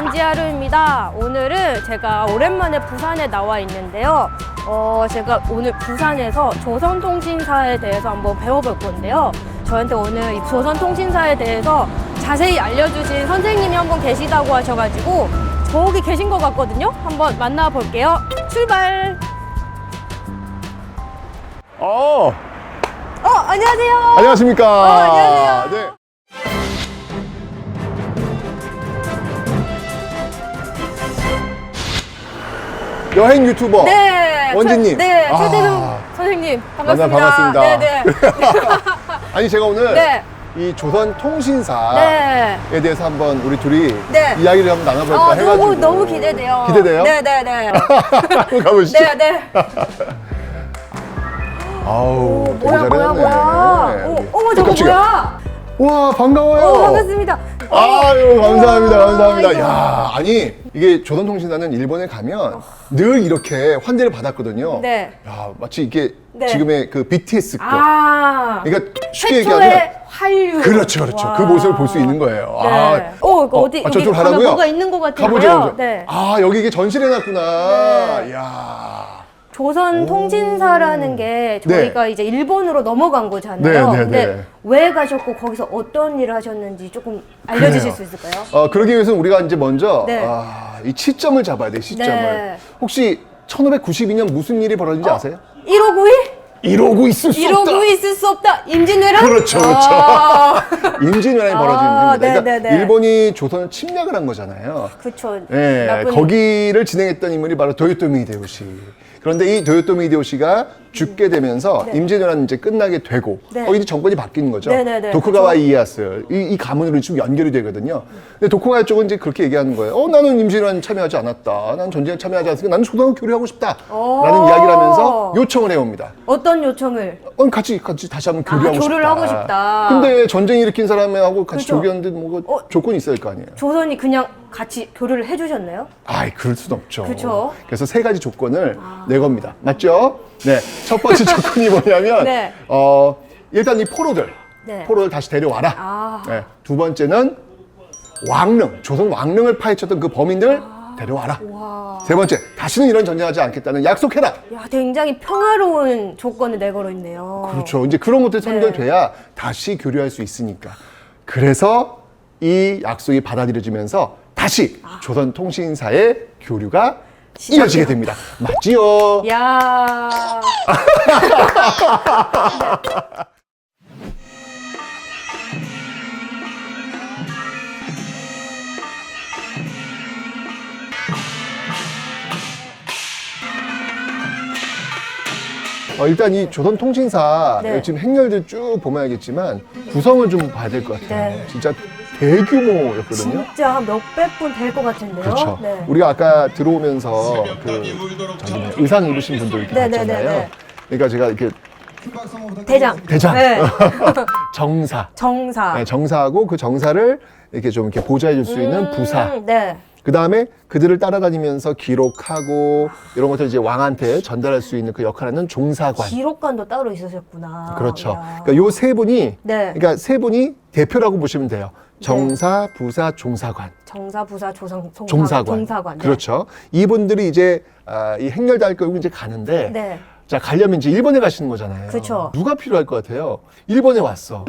안녕하세요. 원지하루입니다. 오늘은 제가 오랜만에 부산에 나와 있는데요. 어, 제가 오늘 부산에서 조선통신사에 대해서 한번 배워볼 건데요. 저한테 오늘 이 조선통신사에 대해서 자세히 알려주신 선생님이 한 분 계시다고 하셔가지고 저기 계신 것 같거든요. 한번 만나볼게요. 출발! 어, 어, 안녕하세요. 안녕하십니까. 어, 안녕하세요. 네. 여행 유튜버. 네. 원진님. 최- 네, 아. 최대중 선생님. 반갑습니다. 반갑습니다. 네, 네. 아니 제가 오늘 네. 이 조선 통신사에 네. 대해서 한번 우리 둘이 네. 이야기를 한번 나눠볼까 어, 해가지고 너무 너무 기대돼요. 기대돼요? 네 네 네. 한번 가보시죠. 네 네. 아우, 되게 뭐야 뭐야 잘해놨네. 뭐야. 네, 어, 우리. 어머 저거 깜짝이야. 뭐야? 와 반가워요. 어 반갑습니다. 아유 감사합니다 어, 감사합니다. 야 아니 이게 조선통신사는 일본에 가면 늘 이렇게 환대를 받았거든요 네. 야 마치 이게 네. 지금의 그 BTS급 아. 그러니까 쉽게 얘기하면 최초의 한류. 그렇죠 그렇죠 와. 그 모습을 볼 수 있는 거예요 네. 아, 어, 이거 어디 아, 여기 저쪽 가면 가라고요? 뭐가 있는 것 같아요. 가보죠 가보죠 네. 아 여기 이게 전시를 해놨구나 네. 야 조선 통신사라는 게 저희가 이제 일본으로 넘어간 거잖아요. 네, 네, 근데 네. 왜 가셨고 거기서 어떤 일을 하셨는지 조금 알려주실. 수 있을까요? 어, 그러기 위해서는 우리가 이제 먼저 네. 아, 이 시점을 잡아야 돼 시점을 네. 혹시 1592년 무슨 일이 벌어진지 아세요? 1591? 이러고 있을 수 없다 1591 있을 수 없다. 임진왜란? 그렇죠, 그렇죠. 아, 임진왜란이 벌어진 아, 겁니다. 네, 그러니까 네, 네. 일본이 조선을 침략을 한 거잖아요. 그쵸. 예, 나쁜- 거기를 진행했던 인물이 바로 도요토미 히데요시. 그런데 이 도요토미 히데요시가 죽게 되면서 네. 임진왜란 이제 끝나게 되고 네. 거기 이제 정권이 바뀌는 거죠. 네, 네, 네. 도쿠가와 이에야스 이, 이 가문으로 좀 연결이 되거든요. 근데 도쿠가와 쪽은 이제 그렇게 얘기하는 거예요. 어 나는 임진왜란 참여하지 않았다. 난 전쟁에 참여하지 않았으니까 나는 조선하고 교류하고 싶다라는 오. 이야기를 하면서 요청을 해옵니다. 어떤 요청을? 어, 같이 같이 다시 한번 교류하고 아, 교류를 싶다. 하고 싶다. 근데 전쟁 일으킨 사람하고 같이 그죠. 교류하는데 뭐 어? 조건이 있어야 할 거 아니에요. 조선이 그냥 같이 교류를 해주셨나요? 아이 그럴 순 없죠. 그쵸. 그래서 세 가지 조건을 내 겁니다. 맞죠? 네. 첫 번째 조건이 뭐냐면 네. 어 일단 이 포로들 네. 포로를 다시 데려와라. 아. 네. 두 번째는 왕릉 조선 왕릉을 파헤쳤던 그 범인들 데려와라. 와. 세 번째 다시는 이런 전쟁하지 않겠다는 약속해라. 야, 굉장히 평화로운 조건을 내걸어 있네요. 그렇죠. 이제 그런 것들이 네. 선결돼야 다시 교류할 수 있으니까. 그래서 이 약속이 받아들여지면서 다시 조선 통신사의 교류가 이어지게 됩니다. 맞지요? 야. 어, 일단 이 조선 통신사 네. 지금 행렬들 쭉 보면 알겠지만 구성을 좀 봐야 될 것 같아요. 네. 진짜 대규모였거든요. 진짜 한 몇백 분 될 것 같은데요. 그렇죠. 네. 우리가 아까 들어오면서 그 저기 뭐야, 의상 입으신 분들 이렇게 네, 네, 봤잖아요. 네, 네. 그러니까 제가 이렇게 대장. 대장, 네. 정사, 정사. 네, 정사하고 그 정사를 이렇게 좀 이렇게 보좌해 줄 수 있는 음, 부사. 네. 그 다음에 그들을 따라다니면서 기록하고 이런 것들 이제 왕한테 전달할 수 있는 그 역할하는 종사관. 기록관도 따로 있으셨구나. 그렇죠. 야. 그러니까 요 세 분이, 네. 그러니까 세 분이 대표라고 보시면 돼요. 정사, 부사, 종사관. 정사, 부사, 조상, 종사관. 종사관. 종사관. 네. 그렇죠. 이분들이 이제 아, 이 행렬대할 끌고 이제 가는데 네. 자 가려면 이제 일본에 가시는 거잖아요. 그쵸. 누가 필요할 것 같아요? 일본에 왔어.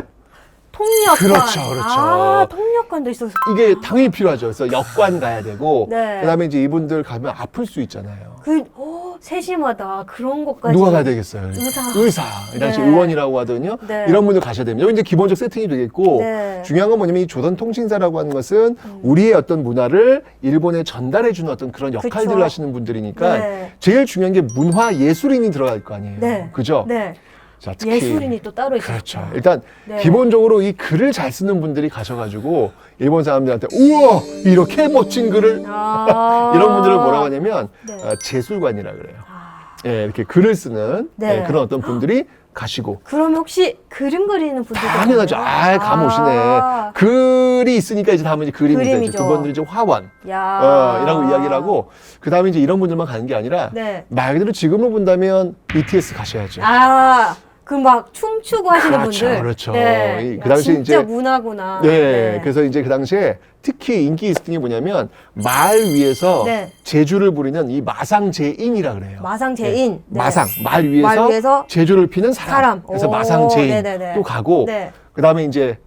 통역관. 그렇죠, 그렇죠. 아, 통역관도 있었어. 이게 당연히 필요하죠. 그래서 역관 가야 되고 네. 그다음에 이제 이분들 가면 아플 수 있잖아요. 그, 오, 세심하다. 그런 것까지. 누가 가야 되겠어요? 의사. 의사. 이 당시 네. 의원이라고 하거든요. 네. 이런 분들 가셔야 됩니다. 여기 이제 기본적 세팅이 되겠고 네. 중요한 건 뭐냐면 이 조선 통신사라고 하는 것은 우리의 어떤 문화를 일본에 전달해 주는 어떤 그런 역할들을 그쵸. 하시는 분들이니까 네. 제일 중요한 게 문화 예술인이 들어갈 거 아니에요. 네. 그죠? 네. 자, 특히 예술인이 또 따로 있었죠. 그렇죠. 일단 네. 기본적으로 이 글을 잘 쓰는 분들이 가셔가지고 일본 사람들한테 우와 이렇게 멋진 글을 아. 이런 분들을 뭐라고 하냐면 네. 어, 제술관이라 그래요. 아. 예, 이렇게 글을 쓰는 네. 예, 그런 어떤 분들이 가시고 그럼 혹시 그림 그리는 분들도 당연하죠. 아, 감 오시네. 아. 글이 있으니까 이제 다음은 이제 그림이죠. 이제 그림이죠. 두 번들이 이제 화원. 야. 어, 이라고 이야기를 하고, 그 다음에 이제 이런 분들만 가는 게 아니라, 네. 말 그대로 지금으로 본다면 BTS 가셔야죠. 아, 그 막 춤추고 하시는 그렇죠, 분들. 그렇죠. 네. 이- 그 야, 당시 진짜 이제- 문화구나. 네, 그래서 이제 그 당시에 특히 인기 있었던 게 뭐냐면 말 위에서 네. 제주를 부리는 이 마상제인이라 그래요. 마상 제인. 네. 네. 마상 말 위에서, 말 위에서 제주를 피는 사람. 사람. 그래서 오, 마상제인 네네네. 또 가고 네. 그다음에 이제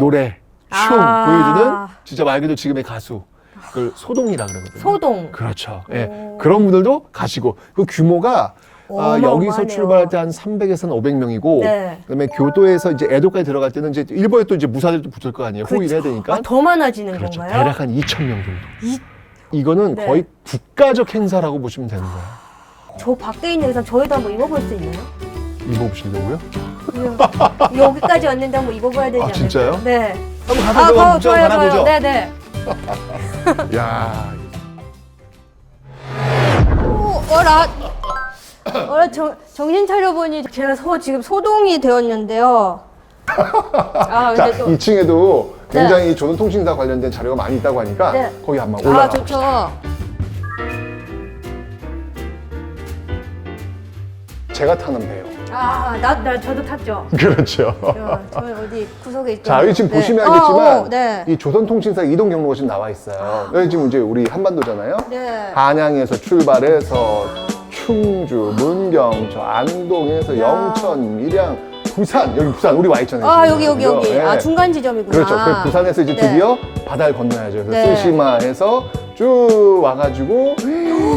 노래 춤 아. 보여주는 진짜 말 그대로 지금의 가수 그걸 소동이라 그러거든요. 소동. 그렇죠. 예. 그런 분들도 가시고 그 규모가 아. 여기서 출발할 때 한 300에서는 500명이고 네. 그다음에 교도에서 이제 애도까지 들어갈 때는 이제 일본에 또 이제 무사들도 붙을 거 아니에요. 호위를 해야 되니까. 아, 더 많아지는 그렇죠. 건가요? 대략 한 2천 명 정도. 이, 이거는 네. 거의 국가적 행사라고 보시면 되는 거예요. 저 밖에 있는 의상 저희도 한번 입어볼 수 있나요? 입어보시려고요? 여기까지 왔는데 한번 입어봐야 되지 아, 않을까요? 진짜요? 네. 한번 아, 가서 거, 한번 좋아요. 좋아요. 네 네. 야, 오, 어라. 어라, 정, 정신 차려보니 제가 소, 지금 소동이 되었는데요. 아, 자, 근데 또. 2층에도 굉장히 조선통신사 관련된 자료가 많이 있다고 하니까 네. 거기 한번 아, 올라가. 좋죠. 제가 타는 배요. 아, 나, 나, 저도 탔죠. 그렇죠. 야, 저희 어디 구석에 있죠. 자, 여기 지금 네. 보시면 어, 알겠지만 어, 네. 이 조선통신사 이동 경로가 지금 나와 있어요. 여기 지금 이제 우리 한반도잖아요. 네. 한양에서 출발해서 충주, 문경, 저 안동에서 야. 영천, 밀양, 부산 여기 부산 우리 와 있잖아요. 아, 지금. 여기, 여기, 그죠? 여기. 네. 아, 중간 지점이구나. 그렇죠. 그 부산에서 이제 네. 드디어 바다를 건너야죠. 그래서 네. 쓰시마에서 쭉 와가지고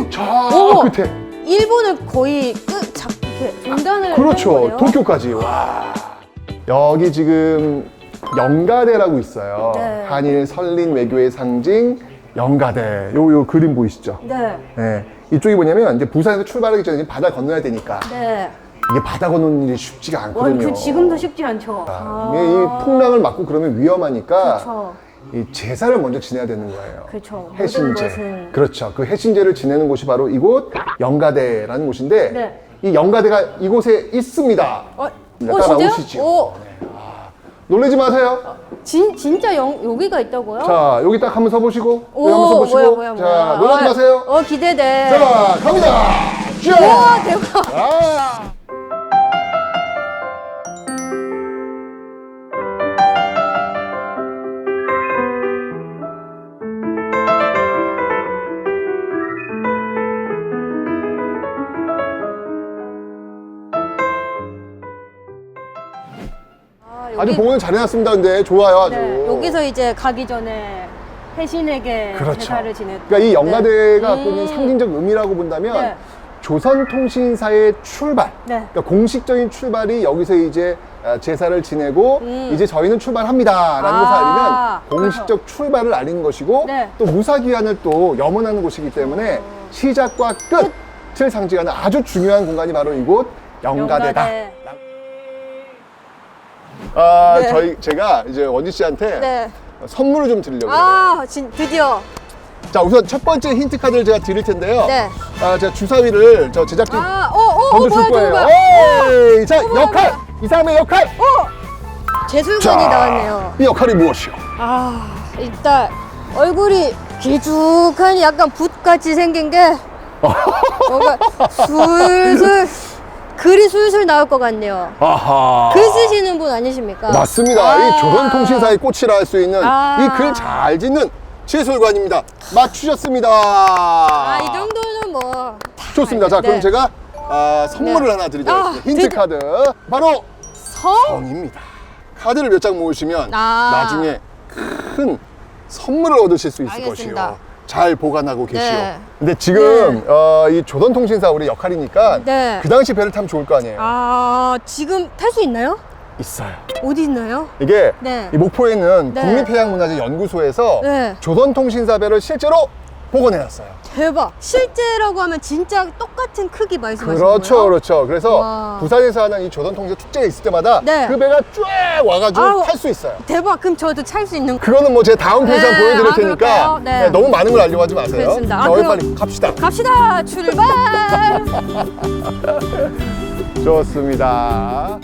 저 오! 끝에 일본을 거의 끝, 작, 이렇게 중단을. 그렇죠. 한 거네요. 도쿄까지. 와. 여기 지금 영가대라고 있어요. 네. 한일 설린 외교의 상징 영가대. 요, 요 그림 보이시죠? 네. 네. 이쪽이 뭐냐면 이제 부산에서 출발하기 전에 이제 바다 건너야 되니까 네. 이게 바다 건너는 일이 쉽지가 와, 않거든요. 그 지금도 쉽지 않죠. 아, 이게 이 풍랑을 맞고 그러면 위험하니까 그렇죠. 이 제사를 먼저 지내야 되는 거예요. 그렇죠. 모든 해신제. 것은. 그렇죠. 그 해신제를 지내는 곳이 바로 이곳 영가대라는 곳인데 네. 이 영가대가 이곳에 있습니다. 어, 네, 어 따라오시죠. 진짜요? 오, 놀라지 마세요. 진, 진짜 영, 여기가 있다고요? 자, 여기 딱 한번 서보시고, 오, 여기 한번 서보시고. 뭐야, 뭐야, 자, 뭐야. 놀라지 아, 마세요. 어, 기대돼. 자, 갑니다. 우와, 자, 대박. 아. 아, 아주 봉헌 잘해놨습니다. 근데 좋아요, 아주. 네, 여기서 이제 가기 전에 해신에게 그렇죠. 제사를 지냈. 그러니까 이 영가대가 네. 갖고 있는 음. 상징적 의미라고 본다면 네. 조선통신사의 출발, 네. 그러니까 공식적인 출발이 여기서 이제 어, 제사를 지내고 음. 이제 저희는 출발합니다라는 아, 것을 알리면 공식적 출발을 알리는 것이고 네. 또 무사기한을 또 염원하는 곳이기 때문에 시작과 끝을 상징하는 아주 중요한 공간이 바로 이곳 영가대다. 영가대. 아, 네. 저희 제가 이제 원지 씨한테 네. 선물을 좀 드리려고 해요. 아, 진, 드디어. 자, 우선 첫 번째 힌트 카드를 제가 드릴 텐데요. 네. 아, 제가 주사위를 저 제작진 아, 어, 어, 어, 던져 줄 뭐야, 거예요. 뭐야. 에이, 자, 어, 뭐야, 역할! 이 사람의 역할! 재술관이 나왔네요. 이 역할이 무엇이요? 아, 일단 얼굴이 길쭉하니 약간 붓같이 생긴 게 뭔가 술술 글이 술술 나올 것 같네요. 아하. 글 쓰시는 분 아니십니까? 맞습니다. 아. 이 조선통신사의 꽃이라 할 수 있는 아. 이 글 잘 짓는 최솔관입니다. 맞추셨습니다. 아, 이 정도는 뭐. 다 좋습니다. 자, 그럼 네. 제가 아, 선물을 네. 하나 드리도록 아, 하겠습니다. 힌트 드디- 카드. 바로 성? 성입니다. 카드를 몇 장 모으시면 아. 나중에 큰 선물을 얻으실 수 있을 알겠습니다. 것이요. 잘 보관하고 계시오. 네. 근데 지금 어, 이 조선통신사 우리 역할이니까 네. 그 당시 배를 타면 좋을 거 아니에요. 아, 지금 탈 수 있나요? 있어요. 어디 있나요? 이게 네. 이 목포에 있는 네. 국립해양문화재 연구소에서 네. 조선통신사 배를 실제로 복원해놨어요. 대박. 실제라고 하면 진짜 똑같은 크기 말씀하시는 그렇죠, 거예요? 그렇죠. 그래서 와. 부산에서 하는 이 조선통신사 축제가 있을 때마다 네. 그 배가 쫙 와가지고 아우. 탈 수 있어요. 대박. 그럼 저도 탈수 있는 그거는 뭐 제 다음 편에서 네, 보여드릴 아, 테니까 그럴까요? 네. 네, 너무 많은 걸 알려고 하지 마세요. 그렇습니다. 자, 아, 그럼- 빨리 갑시다. 갑시다. 출발. 좋습니다.